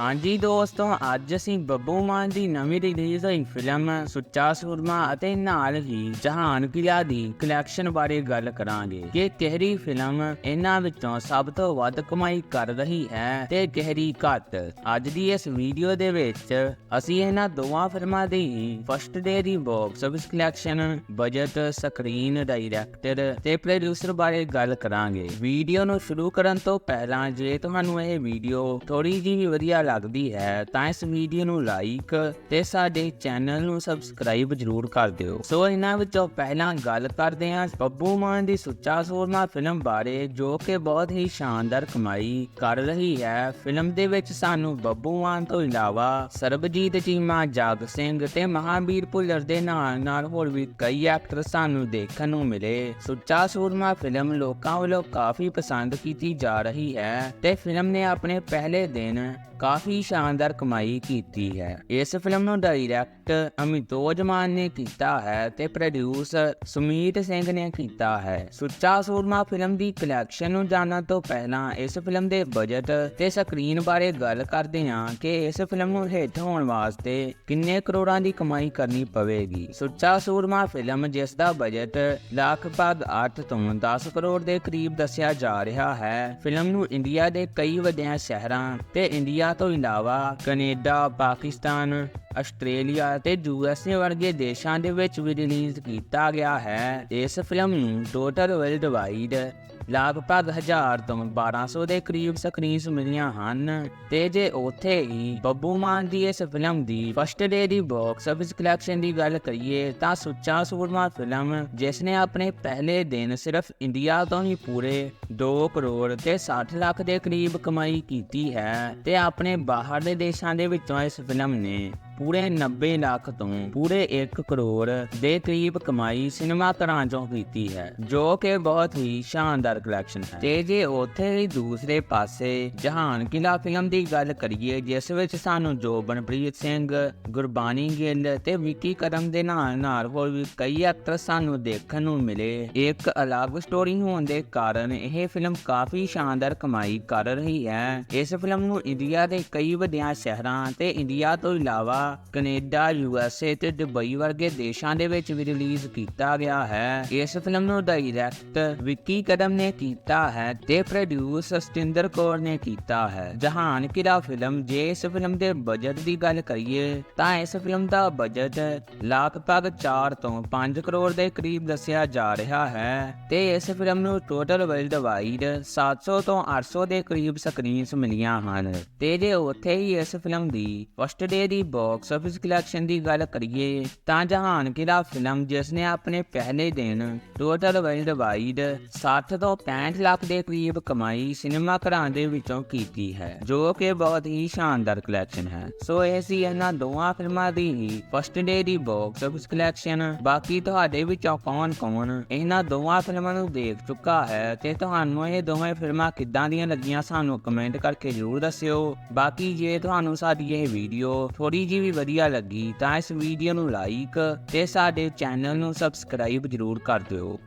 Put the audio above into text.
ਹਾਂਜੀ ਦੋਸਤੋ, ਅੱਜ ਅਸੀਂ ਬੱਬੂ ਮਾਨ ਦੀ ਨਵੀਂ ਰਿਲੀਜ਼ ਹੋਈ ਫਿਲਮ ਸੁੱਚਾ ਸੂਰਮਾ ਅਤੇ ਨਾਲ ਹੀ ਜਹਾਨ ਕਿਲਾ ਦੀ ਕਲੈਕਸ਼ਨ ਬਾਰੇ ਗੱਲ ਕਰਾਂਗੇ। ਕਿ ਕਿਹੜੀ ਫਿਲਮ ਇਹਨਾਂ ਵਿੱਚੋਂ ਸਭ ਤੋਂ ਵੱਧ ਕਮਾਈ ਕਰ ਰਹੀ ਹੈ ਤੇ ਕਿਹੜੀ ਘੱਟ? ਅੱਜ ਦੀ ਇਸ ਵੀਡੀਓ ਦੇ ਵਿੱਚ ਅਸੀਂ ਇਹਨਾਂ ਦੋਵਾਂ ਫਿਲਮਾਂ ਦੀ ਫਸਟ ਡੇ ਦੀ box office collection budget screen director ਤੇ ਪ੍ਰੋਡਿਊਸਰ ਬਾਰੇ ਗੱਲ ਕਰਾਂਗੇ। ਵੀਡੀਓ ਨੂੰ ਸ਼ੁਰੂ ਕਰਨ ਤੋਂ ਪਹਿਲਾਂ ਜੇ ਤੁਹਾਨੂੰ ਇਹ ਵੀਡੀਓ ਥੋੜੀ ਜਿਹੀ ਵੀ ਵਧੀਆ ਲੱਗਦੀ ਹੈ, ਤਾਂ ਇਸ ਵੀਡੀਓ ਨੂੰ ਲਾਈਕ ਤੇ ਸਾਡੇ ਚੈਨਲ ਨੂੰ ਸਬਸਕ੍ਰਾਈਬ ਜਰੂਰ ਕਰ ਦਿਓ। ਸੋ ਇਹਨਾਂ ਵਿੱਚੋਂ ਪਹਿਲਾਂ ਗੱਲ ਕਰਦੇ ਹਾਂ ਬੱਬੂ ਮਾਨ ਦੀ ਸੁੱਚਾ ਸੂਰਮਾ ਫਿਲਮ ਬਾਰੇ, ਜੋ ਕਿ ਬਹੁਤ ਹੀ ਸ਼ਾਨਦਾਰ ਕਮਾਈ ਕਰ ਰਹੀ ਹੈ। ਫਿਲਮ ਦੇ ਵਿੱਚ ਸਾਨੂੰ ਬੱਬੂ ਮਾਨ ਤੋਂ ਇਲਾਵਾ ਸਰਬਜੀਤ ਚੀਮਾ, ਜਾਗ ਸਿੰਘ ਤੇ ਮਹਾਬੀਰ ਭੁੱਲਰ ਦੇ ਨਾਲ ਨਾਲ ਹੋਰ ਵੀ ਕਈ ਐਕਟਰ ਸਾਨੂੰ ਦੇਖਣ ਨੂੰ ਮਿਲੇ। ਸੁੱਚਾ ਸੂਰਮਾ ਫਿਲਮ ਲੋਕਾਂ ਵੱਲੋਂ ਕਾਫੀ ਪਸੰਦ ਕੀਤੀ ਜਾ ਰਹੀ ਹੈ ਤੇ ਫਿਲਮ ਨੇ ਆਪਣੇ ਪਹਿਲੇ ਦਿਨ ਕਾਫੀ ਸ਼ਾਨਦਾਰ ਕਮਾਈ ਕੀਤੀ ਹੈ। ਇਸ ਫਿਲਮ ਨੂੰ ਡਾਇਰੈਕਟ ਅਮਿਤੋਜ ਮਾਨ ਨੇ ਕੀਤਾ ਹੈ ਤੇ ਪ੍ਰੋਡਿਊਸ ਸੁਮੀਤ ਸਿੰਘ ਨੇ ਕੀਤਾ ਹੈ। ਸੁੱਚਾ ਸੂਰਮਾ ਫਿਲਮ ਦੀ ਕਲੈਕਸ਼ਨ ਨੂੰ ਜਾਣਨ ਤੋਂ ਪਹਿਲਾਂ ਇਸ ਫਿਲਮ ਦੇ ਬਜਟ ਤੇ ਸਕਰੀਨ ਬਾਰੇ ਗੱਲ ਕਰਦੇ ਹਾਂ ਕਿ ਇਸ ਫਿਲਮ ਨੂੰ ਹਿੱਟ ਹੋਣ ਵਾਸਤੇ ਕਿੰਨੇ ਕਰੋੜਾਂ ਦੀ ਕਮਾਈ ਕਰਨੀ ਪਵੇਗੀ। ਸੁੱਚਾ ਸੂਰਮਾ ਫਿਲਮ ਜਿਸ ਦਾ ਬਜਟ ਲਗਭਗ 8 ਤੋਂ 10 ਕਰੋੜ ਦੇ ਕਰੀਬ ਦੱਸਿਆ ਜਾ ਰਿਹਾ ਹੈ ਫਿਲਮ ਨੂੰ ਇੰਡੀਆ ਦੇ ਕਈ ਵੱਡੇ ਸ਼ਹਿਰਾਂ ਤੇ ਇੰਡੀਆ ਤੋਂ ਇਲਾਵਾ ਕੈਨੇਡਾ ਪਾਕਿਸਤਾਨ ਆਸਟ੍ਰੇਲੀਆ ਤੇ ਯੂਐਸਏ ਵਰਗੇ ਦੇਸ਼ਾਂ ਦੇ ਵਿੱਚ ਵੀ ਰਿਲੀਜ਼ ਕੀਤਾ ਗਿਆ ਹੈ। ਇਸ ਫਿਲਮ ਨੂੰ ਟੋਟਲ ਵਰਲਡ ਵਾਈਡ ਲਗਭਗ 1000 ਤੋਂ 1200 ਦੇ ਕਰੀਬ ਸਕਰੀਨਸ ਮਿਲੀਆਂ ਹਨ ਤੇ ਜੇ ਉੱਥੇ ਹੀ ਬੱਬੂ ਮਾਨ ਦੀ ਇਸ ਫਿਲਮ ਦੀ ਫਸਟ ਡੇ ਦੀ ਬਾਕਸ ਆਫਿਸ ਕਲੈਕਸ਼ਨ ਦੀ ਗੱਲ ਕਰੀਏ ਤਾਂ ਸੁੱਚਾ ਸੂਰਮਾ ਫਿਲਮ ਜਿਸ ਨੇ ਆਪਣੇ ਪਹਿਲੇ ਦਿਨ ਸਿਰਫ ਇੰਡੀਆ ਤੋਂ ਹੀ ਪੂਰੇ 2 ਕਰੋੜ ਤੇ 60 ਲੱਖ ਦੇ ਕਰੀਬ ਕਮਾਈ ਕੀਤੀ ਹੈ ਤੇ ਆਪਣੇ ਬਾਹਰ ਦੇ ਦੇਸ਼ਾਂ ਦੇ ਵਿੱਚੋਂ ਇਸ ਫਿਲਮ ਨੇ ਪੂਰੇ 90 ਲੱਖ ਤੋਂ ਪੂਰੇ 1 ਕਰੋੜ ਦੇ ਕਰੀਬ ਕਮਾਈ ਸਿਨੇਮਾ ਘਰਾਂ ਚੋਂ ਕੀਤੀ ਹੈ, ਜੋ ਕਿ ਬਹੁਤ ਹੀ ਸ਼ਾਨਦਾਰ ਕਲੈਕਸ਼ਨ ਹੈ। ਤੇ ਜੇ ਉੱਥੇ ਹੀ ਦੂਸਰੇ ਪਾਸੇ ਜਹਾਨ ਕਿਲਾ ਫਿਲਮ ਦੀ ਗੱਲ ਕਰੀਏ, ਜਿਸ ਵਿੱਚ ਸਾਨੂੰ ਜੋਬਨਪ੍ਰੀਤ ਸਿੰਘ ਗੁਰਬਾਨੀ ਗਿੱਲ ਤੇ ਵਿੱਕੀ ਕਦਮ ਦੇ ਨਾਲ ਨਾਲ ਹੋਰ ਵੀ ਕਈ ਐਕਟਰ ਸਾਨੂੰ ਦੇਖਣ ਨੂੰ ਮਿਲੇ, ਇੱਕ ਅਲੱਗ ਸਟੋਰੀ ਹੋਣ ਦੇ ਕਾਰਨ ਇਹ ਫਿਲਮ ਕਾਫੀ ਸ਼ਾਨਦਾਰ ਕਮਾਈ ਕਰ ਰਹੀ ਹੈ। ਇਸ ਫਿਲਮ ਨੂੰ ਇੰਡੀਆ ਦੇ ਕਈ ਵੱਡਿਆਂ ਸ਼ਹਿਰਾਂ ਤੇ ਇੰਡੀਆ ਤੋਂ ਇਲਾਵਾ ਕੈਨੇਡਾ ਯੂਐਸਏ ਤੇ ਦੁਬਈ ਵਰਗੇ ਦੇਸ਼ਾਂ ਦੇ ਵਿੱਚ ਵੀ ਰਿਲੀਜ਼ ਕੀਤਾ ਗਿਆ ਹੈ। ਇਸ ਫਿਲਮ ਨੂੰ ਡਾਇਰੈਕਟ ਵਿੱਕੀ ਕਦਮ ਨੇ ਕੀਤਾ ਹੈ ਤੇ ਪ੍ਰੋਡਿਊਸ ਸਤਿੰਦਰ ਕੌਰ ਨੇ ਕੀਤਾ ਹੈ। ਜਹਾਨ ਕਿਲਾ ਫਿਲਮ? ਜੇ ਇਸ ਫਿਲਮ ਦੇ ਬਜਟ ਦੀ ਗੱਲ ਕਰੀਏ, ਤਾਂ ਇਸ ਫਿਲਮ ਦਾ ਬਜਟ ਲਗਭਗ 4 ਤੋਂ 5 ਕਰੋੜ ਦੇ ਕਰੀਬ ਦੱਸਿਆ ਜਾ ਰਿਹਾ ਹੈ ਤੇ ਇਸ ਫਿਲਮ ਨੂੰ ਟੋਟਲ ਵਰਲਡ ਵਾਈਡ 700 ਤੋਂ 800 ਦੇ ਕਰੀਬ ਸਕਰੀਨਸ ਮਿਲੀਆਂ ਹਨ। ਤੇ ਜੇ ਉੱਥੇ ਹੀ ਇਸ ਫਿਲਮ ਦੀ ਫਸਟ ਡੇ ਦੀ ਬਾਕਸ ਆਫਿਸ ਕਲੈਕਸ਼ਨ ਦੀ ਗੱਲ ਕਰੀਏ ਤਾਂ ਜਹਾਨ ਕਿਲਾ ਫਿਲਮ ਜਿਸ ਨੇ ਆਪਣੇ ਪਹਿਲੇ ਦਿਨ ਟੋਟਲ ਵਰਲਡ ਵਾਈਡ 60 ਤੋਂ 65 ਲੱਖ ਦੇ ਕਰੀਬ ਕਮਾਈ ਸਿਨੇਮਾ ਘਰਾਂ ਦੇ ਵਿੱਚੋਂ ਕੀਤੀ ਹੈ, ਜੋ ਕਿ ਬਹੁਤ ਹੀ ਸ਼ਾਨਦਾਰ ਕਲੈਕਸ਼ਨ ਹੈ। ਸੋ ਇਹ ਸੀ ਇਹਨਾਂ ਦੋਵਾਂ ਫਿਲਮਾਂ ਦੀ ਹੀ ਫਸਟ ਡੇ ਦੀ ਬਾਕਸ ਆਫਿਸ ਕਲੈਕਸ਼ਨ ਬਾਕੀ ਤੁਹਾਡੇ ਵਿੱਚੋਂ ਕੌਣ ਕੌਣ ਇਹਨਾਂ ਦੋਵਾਂ ਫਿਲਮਾਂ ਨੂੰ ਦੇਖ ਚੁੱਕਾ ਹੈ ਤੇ ਤੁਹਾਨੂੰ ਇਹ ਦੋਵੇਂ ਫਿਲਮਾਂ ਕਿੱਦਾਂ ਦੀਆਂ ਲੱਗੀਆਂ ਸਾਨੂੰ ਕਮੈਂਟ ਕਰਕੇ ਜ਼ਰੂਰ ਦੱਸਿਓ। ਬਾਕੀ ਜੇ ਤੁਹਾਨੂੰ ਸਾਡੀ ਇਹ ਵੀਡੀਓ ਥੋੜੀ ਜਿਹੀ ਵੀ ਵਧੀਆ ਲੱਗੀ ਤਾਂ ਇਸ ਵੀਡੀਓ ਨੂੰ ਲਾਈਕ ਤੇ ਸਾਡੇ ਚੈਨਲ ਨੂੰ ਸਬਸਕ੍ਰਾਈਬ ਜ਼ਰੂਰ ਕਰ ਦਿਓ।